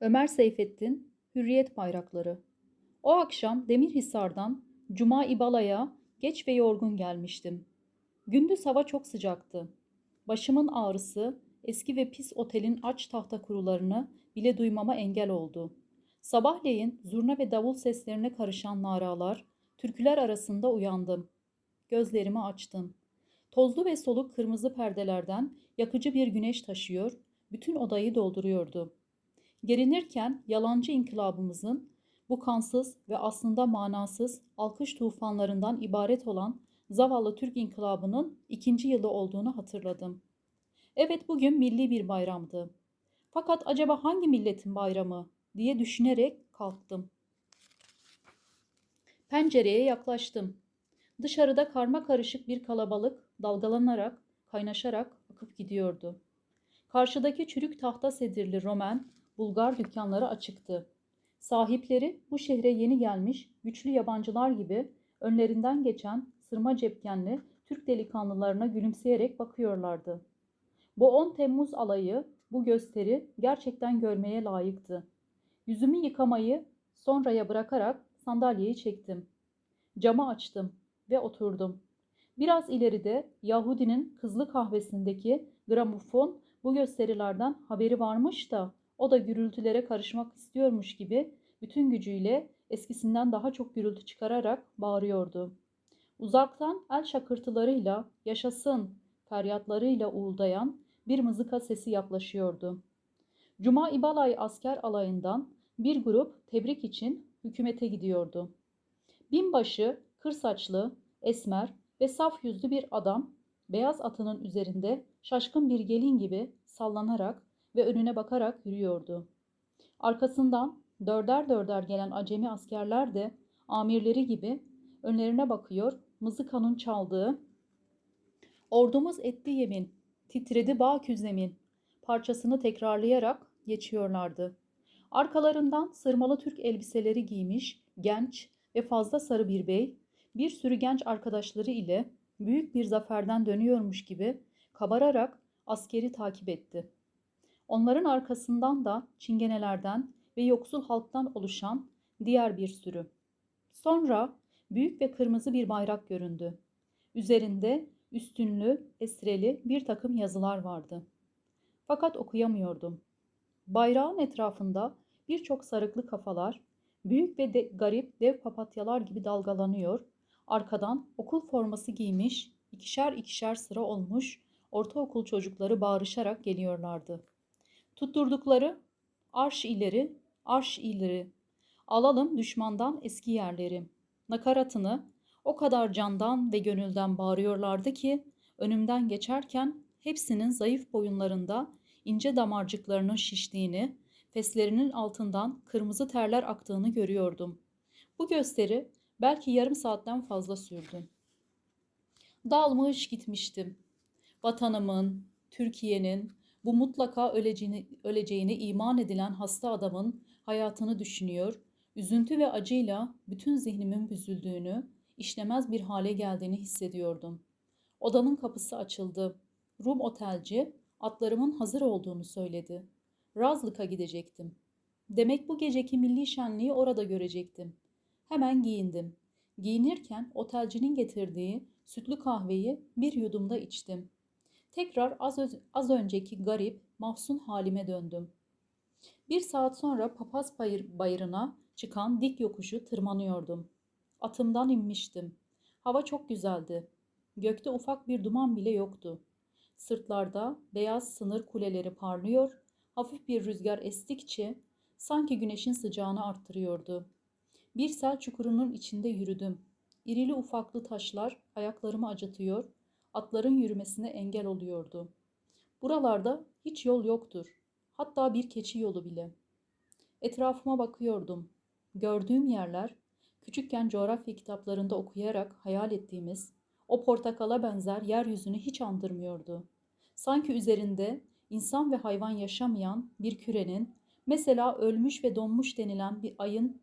Ömer Seyfettin, Hürriyet Bayrakları. O akşam Demirhisar'dan Cuma İbala'ya geç ve yorgun gelmiştim. Gündüz hava çok sıcaktı. Başımın ağrısı eski ve pis otelin aç tahta kurularını bile duymama engel oldu. Sabahleyin zurna ve davul seslerine karışan naralar, türküler arasında uyandım. Gözlerimi açtım. Tozlu ve soluk kırmızı perdelerden yakıcı bir güneş taşıyor, bütün odayı dolduruyordu. Gerinirken yalancı inkılabımızın bu kansız ve aslında manasız alkış tufanlarından ibaret olan zavallı Türk inkılabının ikinci yılı olduğunu hatırladım. Evet bugün milli bir bayramdı. Fakat acaba hangi milletin bayramı diye düşünerek kalktım. Pencereye yaklaştım. Dışarıda karma karışık bir kalabalık dalgalanarak, kaynaşarak akıp gidiyordu. Karşıdaki çürük tahta sedirli Romen, Bulgar dükkanları açıktı. Sahipleri bu şehre yeni gelmiş güçlü yabancılar gibi önlerinden geçen sırma cepkenli Türk delikanlılarına gülümseyerek bakıyorlardı. Bu 10 Temmuz alayı, bu gösteri gerçekten görmeye layıktı. Yüzümü yıkamayı sonraya bırakarak sandalyeyi çektim. Camı açtım ve oturdum. Biraz ileride Yahudinin kızlı kahvesindeki gramofon bu gösterilerden haberi varmış da o da gürültülere karışmak istiyormuş gibi bütün gücüyle eskisinden daha çok gürültü çıkararak bağırıyordu. Uzaktan el şakırtılarıyla yaşasın feryatlarıyla uğuldayan bir mızıka sesi yaklaşıyordu. Cuma İbalay asker alayından bir grup tebrik için hükümete gidiyordu. Binbaşı, kır saçlı, esmer ve saf yüzlü bir adam beyaz atının üzerinde şaşkın bir gelin gibi sallanarak ve önüne bakarak yürüyordu. Arkasından dörder dörder gelen acemi askerler de amirleri gibi önlerine bakıyor, mızıkanın çaldığı Ordumuz etti yemin, titredi bağ küzemin parçasını tekrarlayarak geçiyorlardı. Arkalarından sırmalı Türk elbiseleri giymiş genç ve fazla sarı bir bey, bir sürü genç arkadaşları ile büyük bir zaferden dönüyormuş gibi kabararak askeri takip etti. Onların arkasından da çingenelerden ve yoksul halktan oluşan diğer bir sürü. Sonra büyük ve kırmızı bir bayrak göründü. Üzerinde üstünlü, esreli bir takım yazılar vardı. Fakat okuyamıyordum. Bayrağın etrafında birçok sarıklı kafalar, büyük ve de garip dev papatyalar gibi dalgalanıyor, arkadan okul forması giymiş, ikişer ikişer sıra olmuş ortaokul çocukları bağırışarak geliyorlardı. Tutturdukları arş ileri, arş ileri, alalım düşmandan eski yerleri. Nakaratını o kadar candan ve gönülden bağırıyorlardı ki önümden geçerken hepsinin zayıf boyunlarında ince damarcıklarının şiştiğini, feslerinin altından kırmızı terler aktığını görüyordum. Bu gösteri belki yarım saatten fazla sürdü. Dalmış gitmiştim. Vatanımın, Türkiye'nin, bu mutlaka öleceğini, öleceğini iman edilen hasta adamın hayatını düşünüyor, üzüntü ve acıyla bütün zihnimin büzüldüğünü, işlemez bir hale geldiğini hissediyordum. Odanın kapısı açıldı. Rum otelci atlarımın hazır olduğunu söyledi. Razlık'a gidecektim. Demek bu geceki milli şenliği orada görecektim. Hemen giyindim. Giyinirken otelcinin getirdiği sütlü kahveyi bir yudumda içtim. Tekrar az, az önceki garip, mahzun halime döndüm. Bir saat sonra papaz bayır, bayırına çıkan dik yokuşu tırmanıyordum. Atımdan inmiştim. Hava çok güzeldi. Gökte ufak bir duman bile yoktu. Sırtlarda beyaz sınır kuleleri parlıyor, hafif bir rüzgar estikçe sanki güneşin sıcağını arttırıyordu. Bir sel çukurunun içinde yürüdüm. İrili ufaklı taşlar ayaklarımı acıtıyor, atların yürümesine engel oluyordu. Buralarda hiç yol yoktur. Hatta bir keçi yolu bile. Etrafıma bakıyordum. Gördüğüm yerler küçükken coğrafya kitaplarında okuyarak hayal ettiğimiz o portakala benzer yeryüzünü hiç andırmıyordu. Sanki üzerinde insan ve hayvan yaşamayan bir kürenin, mesela ölmüş ve donmuş denilen bir ayın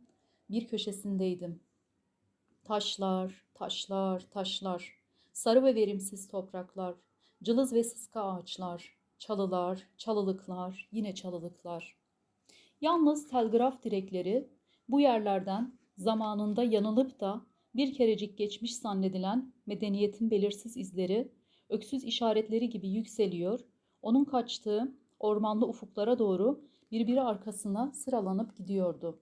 bir köşesindeydim. Taşlar, taşlar, taşlar, sarı ve verimsiz topraklar, cılız ve sıska ağaçlar, çalılar, çalılıklar, yine çalılıklar. Yalnız telgraf direkleri bu yerlerden zamanında yanılıp da bir kerecik geçmiş zannedilen medeniyetin belirsiz izleri, öksüz işaretleri gibi yükseliyor, onun kaçtığı ormanlı ufuklara doğru birbiri arkasına sıralanıp gidiyordu.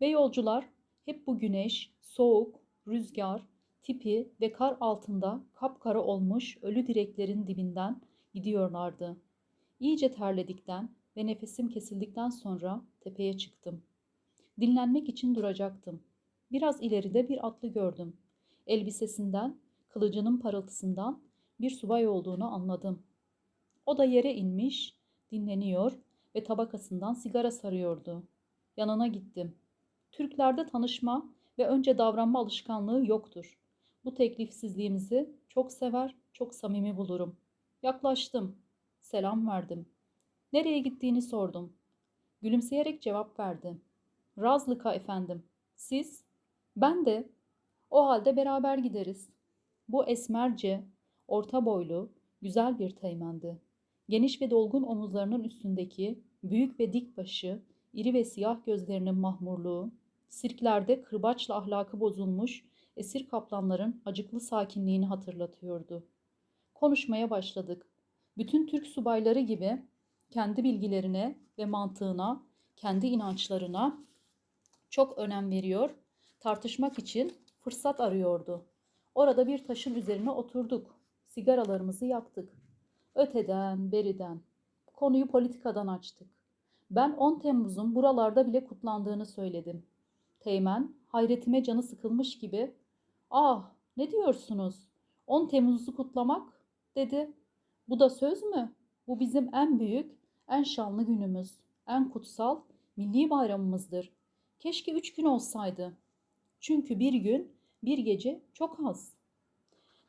Ve yolcular hep bu güneş, soğuk, rüzgar, tipi ve kar altında kapkara olmuş ölü direklerin dibinden gidiyorlardı. İyice terledikten ve nefesim kesildikten sonra tepeye çıktım. Dinlenmek için duracaktım. Biraz ileride bir atlı gördüm. Elbisesinden, kılıcının parıltısından bir subay olduğunu anladım. O da yere inmiş, dinleniyor ve tabakasından sigara sarıyordu. Yanına gittim. Türklerde tanışma ve önce davranma alışkanlığı yoktur. Bu teklifsizliğimizi çok sever, çok samimi bulurum. Yaklaştım. Selam verdim. Nereye gittiğini sordum. Gülümseyerek cevap verdi. Razlıka efendim. Siz? Ben de. O halde beraber gideriz. Bu esmerce, orta boylu, güzel bir teğmendi. Geniş ve dolgun omuzlarının üstündeki büyük ve dik başı, iri ve siyah gözlerinin mahmurluğu, sirklerde kırbaçla ahlakı bozulmuş esir kaplanların acıklı sakinliğini hatırlatıyordu. Konuşmaya başladık. Bütün Türk subayları gibi kendi bilgilerine ve mantığına, kendi inançlarına çok önem veriyor, tartışmak için fırsat arıyordu. Orada bir taşın üzerine oturduk. Sigaralarımızı yaktık. Öteden, beriden. Konuyu politikadan açtık. Ben 10 Temmuz'un buralarda bile kutlandığını söyledim. Teğmen hayretime canı sıkılmış gibi "Ah, ne diyorsunuz? 10 Temmuz'u kutlamak?" dedi. "Bu da söz mü? Bu bizim en büyük, en şanlı günümüz, en kutsal milli bayramımızdır. Keşke üç gün olsaydı. Çünkü bir gün, bir gece çok az.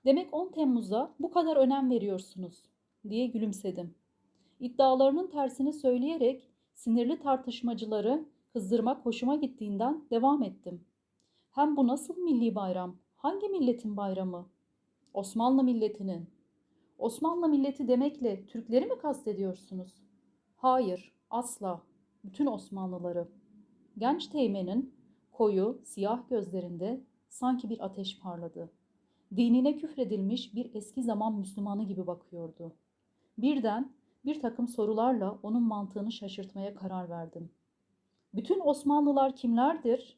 Demek 10 Temmuz'a bu kadar önem veriyorsunuz diye gülümsedim. İddialarının tersini söyleyerek sinirli tartışmacıları kızdırmak hoşuma gittiğinden devam ettim. Hem bu nasıl milli bayram? Hangi milletin bayramı? Osmanlı milletinin. Osmanlı milleti demekle Türkleri mi kastediyorsunuz? Hayır, asla. Bütün Osmanlıları. Genç teğmenin koyu, siyah gözlerinde sanki bir ateş parladı. Dinine küfredilmiş bir eski zaman Müslümanı gibi bakıyordu. Birden bir takım sorularla onun mantığını şaşırtmaya karar verdim. Bütün Osmanlılar kimlerdir?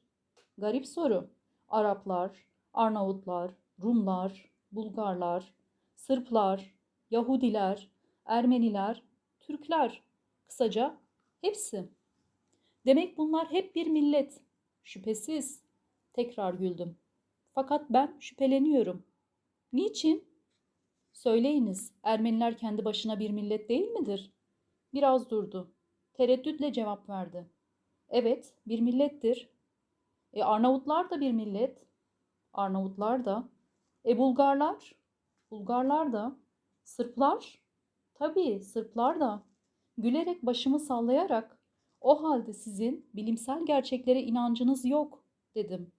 Garip soru. Araplar, Arnavutlar, Rumlar, Bulgarlar, Sırplar, Yahudiler, Ermeniler, Türkler. Kısaca hepsi. Demek bunlar hep bir millet. Şüphesiz. Tekrar güldüm. Fakat ben şüpheleniyorum. Niçin? Söyleyiniz, Ermeniler kendi başına bir millet değil midir? Biraz durdu. Tereddütle cevap verdi. Evet, bir millettir. E Arnavutlar da bir millet. Arnavutlar da. E Bulgarlar? Bulgarlar da. Sırplar? Tabii, Sırplar da. Gülerek başımı sallayarak o halde sizin bilimsel gerçeklere inancınız yok dedim.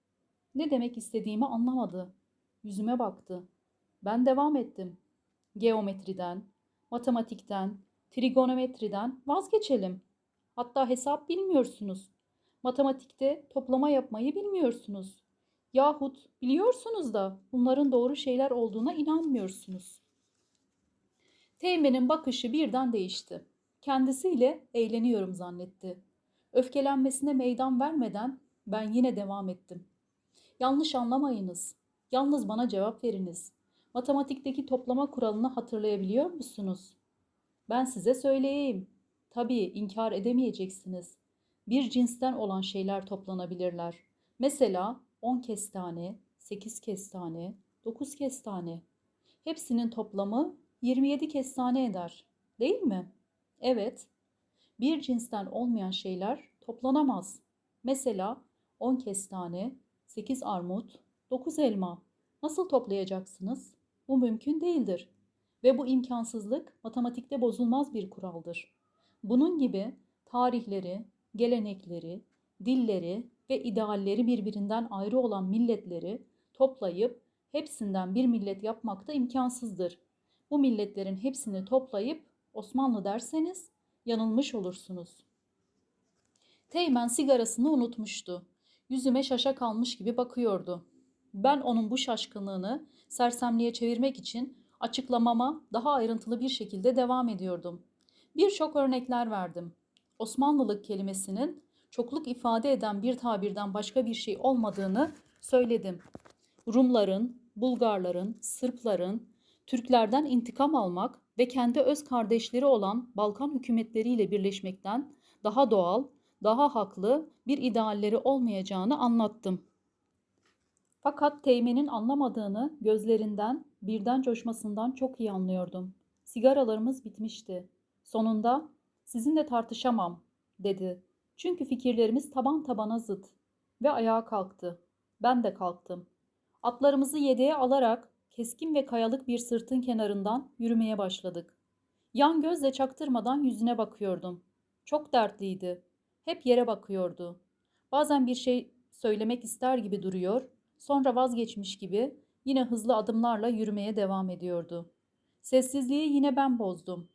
Ne demek istediğimi anlamadı. Yüzüme baktı. Ben devam ettim. Geometriden, matematikten, trigonometriden vazgeçelim. Hatta hesap bilmiyorsunuz. Matematikte toplama yapmayı bilmiyorsunuz. Yahut biliyorsunuz da bunların doğru şeyler olduğuna inanmıyorsunuz. Teğmen'in bakışı birden değişti. Kendisiyle eğleniyorum zannetti. Öfkelenmesine meydan vermeden ben yine devam ettim. Yanlış anlamayınız. Yalnız bana cevap veriniz. Matematikteki toplama kuralını hatırlayabiliyor musunuz? Ben size söyleyeyim. Tabii inkar edemeyeceksiniz. Bir cinsten olan şeyler toplanabilirler. Mesela 10 kestane, 8 kestane, 9 kestane. Hepsinin toplamı 27 kestane eder. Değil mi? Evet. Bir cinsten olmayan şeyler toplanamaz. Mesela 10 kestane, 8 armut, 9 elma. Nasıl toplayacaksınız? Bu mümkün değildir. Ve bu imkansızlık matematikte bozulmaz bir kuraldır. Bunun gibi tarihleri, gelenekleri, dilleri ve idealleri birbirinden ayrı olan milletleri toplayıp hepsinden bir millet yapmak da imkansızdır. Bu milletlerin hepsini toplayıp Osmanlı derseniz yanılmış olursunuz. Teğmen sigarasını unutmuştu. Yüzüme şaşa kalmış gibi bakıyordu. Ben onun bu şaşkınlığını sersemliğe çevirmek için açıklamama daha ayrıntılı bir şekilde devam ediyordum. Birçok örnekler verdim. Osmanlılık kelimesinin çokluk ifade eden bir tabirden başka bir şey olmadığını söyledim. Rumların, Bulgarların, Sırpların, Türklerden intikam almak ve kendi öz kardeşleri olan Balkan hükümetleriyle birleşmekten daha doğal, daha haklı bir idealleri olmayacağını anlattım. Fakat Teğmen'in anlamadığını gözlerinden, birden coşmasından çok iyi anlıyordum. Sigaralarımız bitmişti. Sonunda sizinle tartışamam dedi. Çünkü fikirlerimiz taban tabana zıt. Ve ayağa kalktı. Ben de kalktım. Atlarımızı yedeğe alarak keskin ve kayalık bir sırtın kenarından yürümeye başladık. Yan gözle çaktırmadan yüzüne bakıyordum. Çok dertliydi. Hep yere bakıyordu. Bazen bir şey söylemek ister gibi duruyor, sonra vazgeçmiş gibi yine hızlı adımlarla yürümeye devam ediyordu. Sessizliği yine ben bozdum.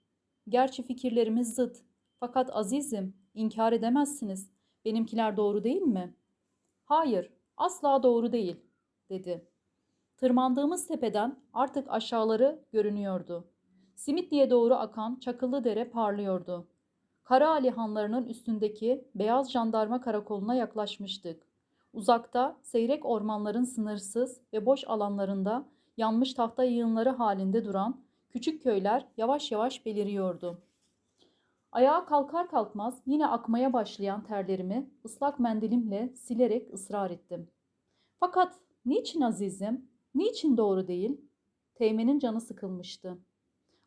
Gerçi fikirlerimiz zıt. Fakat azizim, inkar edemezsiniz. Benimkiler doğru değil mi? Hayır, asla doğru değil, dedi. Tırmandığımız tepeden artık aşağıları görünüyordu. Simitli'ye doğru akan Çakıllı Dere parlıyordu. Kara Ali hanlarının üstündeki beyaz jandarma karakoluna yaklaşmıştık. Uzakta seyrek ormanların sınırsız ve boş alanlarında yanmış tahta yığınları halinde duran küçük köyler yavaş yavaş beliriyordu. Ayağa kalkar kalkmaz yine akmaya başlayan terlerimi ıslak mendilimle silerek ısrar ettim. Fakat niçin azizim, niçin doğru değil? Teğmenin canı sıkılmıştı.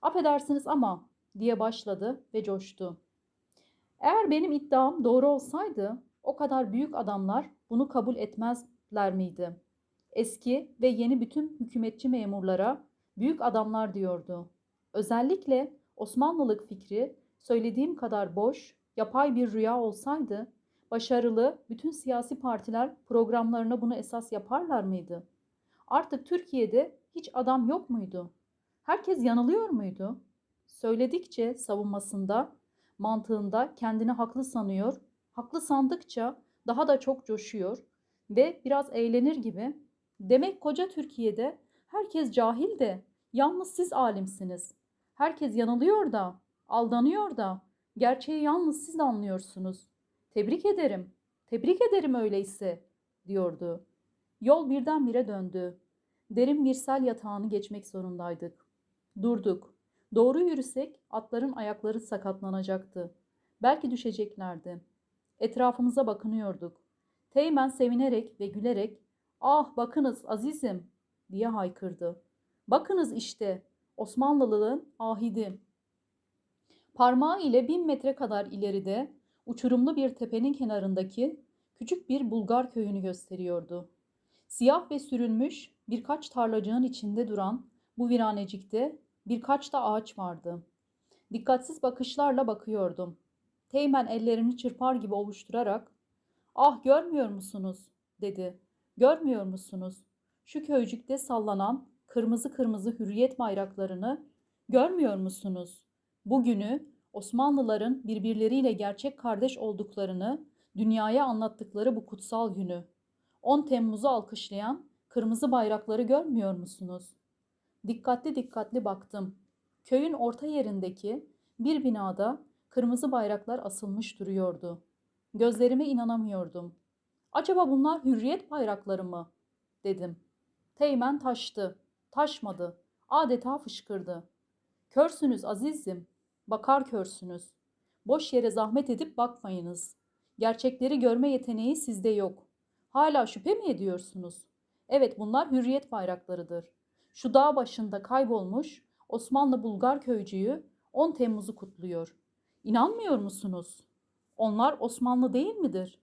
Affedersiniz ama diye başladı ve coştu. Eğer benim iddiam doğru olsaydı o kadar büyük adamlar bunu kabul etmezler miydi? Eski ve yeni bütün hükümetçi memurlara büyük adamlar diyordu. Özellikle Osmanlılık fikri söylediğim kadar boş, yapay bir rüya olsaydı başarılı bütün siyasi partiler programlarına bunu esas yaparlar mıydı? Artık Türkiye'de hiç adam yok muydu? Herkes yanılıyor muydu? Söyledikçe savunmasında, mantığında kendini haklı sanıyor, haklı sandıkça daha da çok coşuyor ve biraz eğlenir gibi. Demek koca Türkiye'de herkes cahil de yalnız siz alimsiniz. Herkes yanılıyor da, aldanıyor da gerçeği yalnız siz anlıyorsunuz. Tebrik ederim, tebrik ederim öyleyse diyordu. Yol birdenbire döndü. Derin bir sel yatağını geçmek zorundaydık. Durduk. Doğru yürüsek atların ayakları sakatlanacaktı. Belki düşeceklerdi. Etrafımıza bakınıyorduk. Teğmen sevinerek ve gülerek "Ah bakınız azizim!" diye haykırdı. "Bakınız işte Osmanlılığın ahidi." Parmağı ile bin metre kadar ileride uçurumlu bir tepenin kenarındaki küçük bir Bulgar köyünü gösteriyordu. Siyah ve sürülmüş birkaç tarlacığın içinde duran bu viranecikte birkaç da ağaç vardı. Dikkatsiz bakışlarla bakıyordum. Teğmen ellerini çırpar gibi ovuşturarak ''Ah görmüyor musunuz?'' dedi. ''Görmüyor musunuz? Şu köycükte sallanan kırmızı kırmızı hürriyet bayraklarını görmüyor musunuz? Bugünü Osmanlıların birbirleriyle gerçek kardeş olduklarını dünyaya anlattıkları bu kutsal günü. 10 Temmuz'u alkışlayan kırmızı bayrakları görmüyor musunuz? Dikkatli dikkatli baktım. Köyün orta yerindeki bir binada kırmızı bayraklar asılmış duruyordu. Gözlerime inanamıyordum. Acaba bunlar hürriyet bayrakları mı? dedim. Teğmen taştı. Taşmadı. Adeta fışkırdı. Körsünüz azizim. Bakar körsünüz. Boş yere zahmet edip bakmayınız. Gerçekleri görme yeteneği sizde yok. Hala şüphe mi ediyorsunuz? Evet bunlar hürriyet bayraklarıdır. Şu dağ başında kaybolmuş Osmanlı Bulgar köycüyü 10 Temmuz'u kutluyor. İnanmıyor musunuz? Onlar Osmanlı değil midir?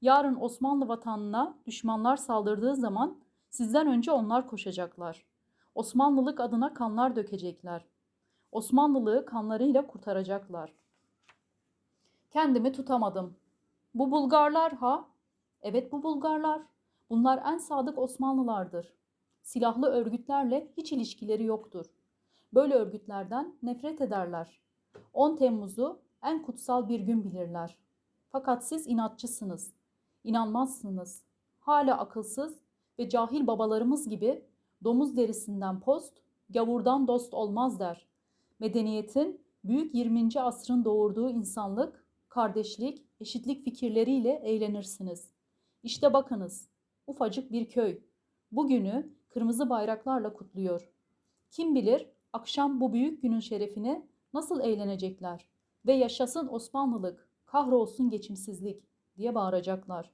Yarın Osmanlı vatanına düşmanlar saldırdığı zaman sizden önce onlar koşacaklar. Osmanlılık adına kanlar dökecekler. Osmanlılığı kanlarıyla kurtaracaklar. Kendimi tutamadım. Bu Bulgarlar ha? Evet bu Bulgarlar. Bunlar en sadık Osmanlılardır. Silahlı örgütlerle hiç ilişkileri yoktur. Böyle örgütlerden nefret ederler. 10 Temmuz'u en kutsal bir gün bilirler. Fakat siz inatçısınız. İnanmazsınız. Hala akılsız ve cahil babalarımız gibi domuz derisinden post, gavurdan dost olmaz der. Medeniyetin büyük 20. asrın doğurduğu insanlık, kardeşlik, eşitlik fikirleriyle eğlenirsiniz. İşte bakınız, ufacık bir köy. Bugünü kırmızı bayraklarla kutluyor. Kim bilir akşam bu büyük günün şerefine nasıl eğlenecekler ve yaşasın Osmanlılık, kahrolsun geçimsizlik diye bağıracaklar.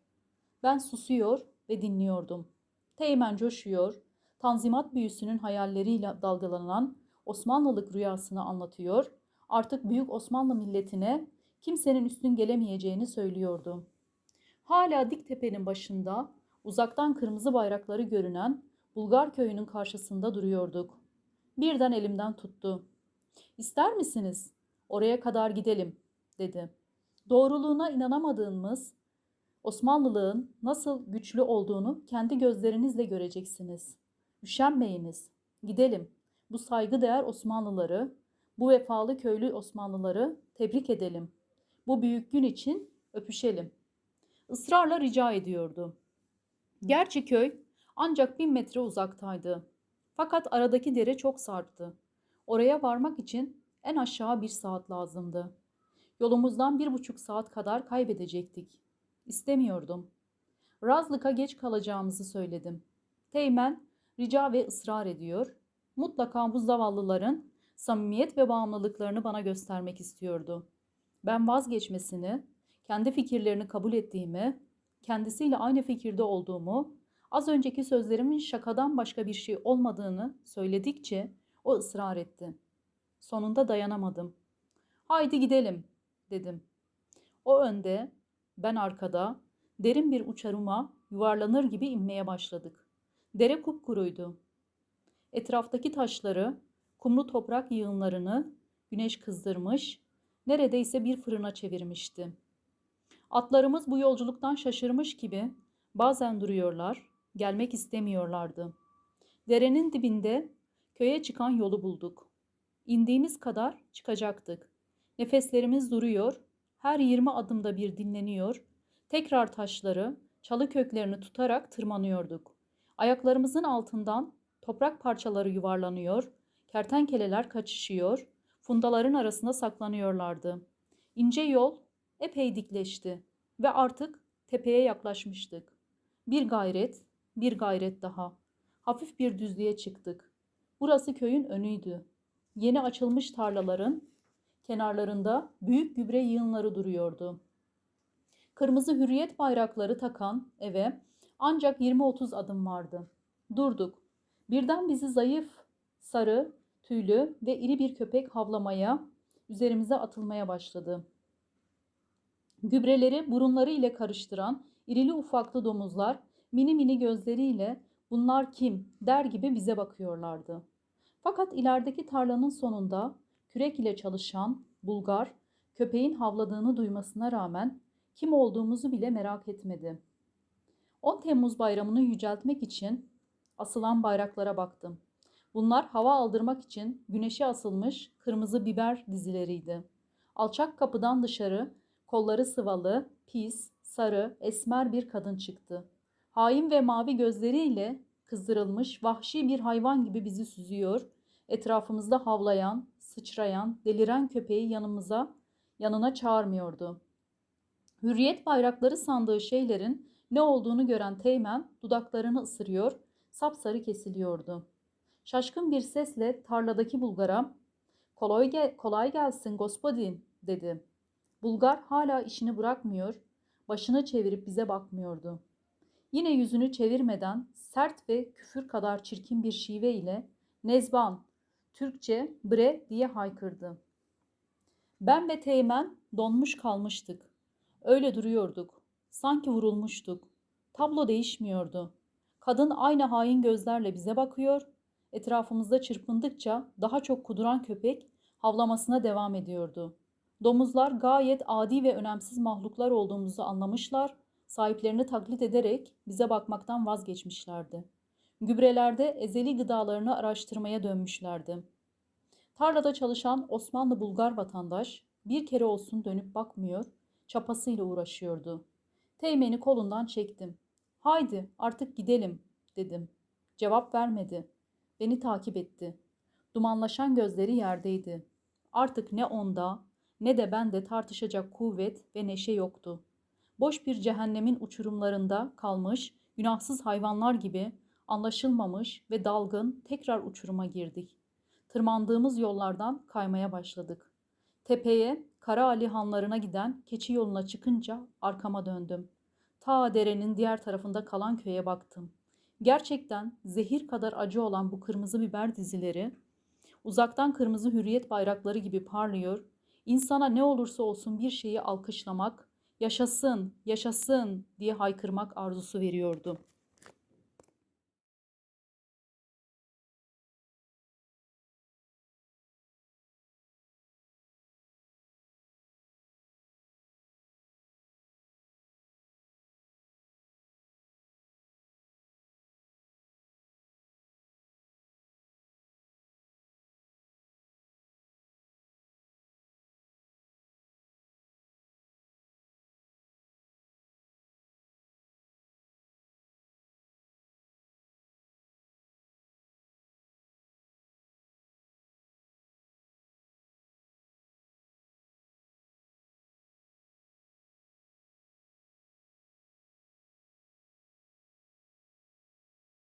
Ben susuyor ve dinliyordum. Teğmen coşuyor, Tanzimat büyüsünün hayalleriyle dalgalanan Osmanlılık rüyasını anlatıyor, artık büyük Osmanlı milletine kimsenin üstün gelemeyeceğini söylüyordu. Hala dik tepenin başında uzaktan kırmızı bayrakları görünen Bulgar köyünün karşısında duruyorduk. Birden elimden tuttu. İster misiniz? Oraya kadar gidelim, dedi. Doğruluğuna inanamadığımız Osmanlılığın nasıl güçlü olduğunu kendi gözlerinizle göreceksiniz. Üşenmeyiniz. Gidelim. Bu saygıdeğer Osmanlıları, bu vefalı köylü Osmanlıları tebrik edelim. Bu büyük gün için öpüşelim. Israrla rica ediyordu. Gerçi köy ancak bin metre uzaktaydı. Fakat aradaki dere çok sarptı. Oraya varmak için en aşağı bir saat lazımdı. Yolumuzdan bir buçuk saat kadar kaybedecektik. İstemiyordum. Razlık'a geç kalacağımızı söyledim. Teğmen rica ve ısrar ediyor. Mutlaka bu zavallıların samimiyet ve bağımlılıklarını bana göstermek istiyordu. Ben vazgeçmesini, kendi fikirlerini kabul ettiğimi, kendisiyle aynı fikirde olduğumu, az önceki sözlerimin şakadan başka bir şey olmadığını söyledikçe o ısrar etti. Sonunda dayanamadım. Haydi gidelim dedim. O önde, ben arkada, derin bir uçarıma yuvarlanır gibi inmeye başladık. Dere kupkuruydu. Etraftaki taşları, kumlu toprak yığınlarını güneş kızdırmış, neredeyse bir fırına çevirmişti. Atlarımız bu yolculuktan şaşırmış gibi bazen duruyorlar, gelmek istemiyorlardı. Derenin dibinde köye çıkan yolu bulduk. İndiğimiz kadar çıkacaktık. Nefeslerimiz duruyor, her 20 adımda bir dinleniyor, tekrar taşları, çalı köklerini tutarak tırmanıyorduk. Ayaklarımızın altından toprak parçaları yuvarlanıyor, kertenkeleler kaçışıyor, fundaların arasında saklanıyorlardı. İnce yol epey dikleşti ve artık tepeye yaklaşmıştık. Bir gayret, bir gayret daha. Hafif bir düzlüğe çıktık. Burası köyün önüydü. Yeni açılmış tarlaların kenarlarında büyük gübre yığınları duruyordu. Kırmızı hürriyet bayrakları takan eve ancak 20-30 adım vardı. Durduk. Birden bizi zayıf, sarı, tüylü ve iri bir köpek havlamaya, üzerimize atılmaya başladı. Gübreleri burunları ile karıştıran irili ufaklı domuzlar mini mini gözleriyle bunlar kim der gibi bize bakıyorlardı. Fakat ilerideki tarlanın sonunda kürek ile çalışan Bulgar köpeğin havladığını duymasına rağmen kim olduğumuzu bile merak etmedi. 10 Temmuz bayramını yüceltmek için asılan bayraklara baktım. Bunlar hava aldırmak için güneşe asılmış kırmızı biber dizileriydi. Alçak kapıdan dışarı kolları sıvalı, pis, sarı, esmer bir kadın çıktı. Hain ve mavi gözleriyle kızdırılmış vahşi bir hayvan gibi bizi süzüyor, etrafımızda havlayan, sıçrayan, deliren köpeği yanımıza, yanına çağırmıyordu. Hürriyet bayrakları sandığı şeylerin ne olduğunu gören Teğmen dudaklarını ısırıyor, sapsarı kesiliyordu. Şaşkın bir sesle tarladaki Bulgar'a kolay, gel kolay gelsin gospodin dedi. Bulgar hala işini bırakmıyor, başını çevirip bize bakmıyordu. Yine yüzünü çevirmeden sert ve küfür kadar çirkin bir şive ile Nezban, Türkçe bre diye haykırdı. Ben ve Teğmen donmuş kalmıştık. Öyle duruyorduk. Sanki vurulmuştuk. Tablo değişmiyordu. Kadın aynı hain gözlerle bize bakıyor. Etrafımızda çırpındıkça daha çok kuduran köpek havlamasına devam ediyordu. Domuzlar gayet adi ve önemsiz mahluklar olduğumuzu anlamışlar, sahiplerini taklit ederek bize bakmaktan vazgeçmişlerdi. Gübrelerde ezeli gıdalarını araştırmaya dönmüşlerdi. Tarlada çalışan Osmanlı Bulgar vatandaş bir kere olsun dönüp bakmıyor, çapasıyla uğraşıyordu. Teğmeni kolundan çektim. Haydi artık gidelim dedim. Cevap vermedi. Beni takip etti. Dumanlaşan gözleri yerdeydi. Artık ne onda ne de bende tartışacak kuvvet ve neşe yoktu. Boş bir cehennemin uçurumlarında kalmış, günahsız hayvanlar gibi anlaşılmamış ve dalgın tekrar uçuruma girdik. Tırmandığımız yollardan kaymaya başladık. Tepeye, Kara Ali hanlarına giden keçi yoluna çıkınca arkama döndüm. Ta derenin diğer tarafında kalan köye baktım. Gerçekten zehir kadar acı olan bu kırmızı biber dizileri uzaktan kırmızı hürriyet bayrakları gibi parlıyor. İnsana ne olursa olsun bir şeyi alkışlamak, yaşasın, yaşasın diye haykırmak arzusu veriyordu.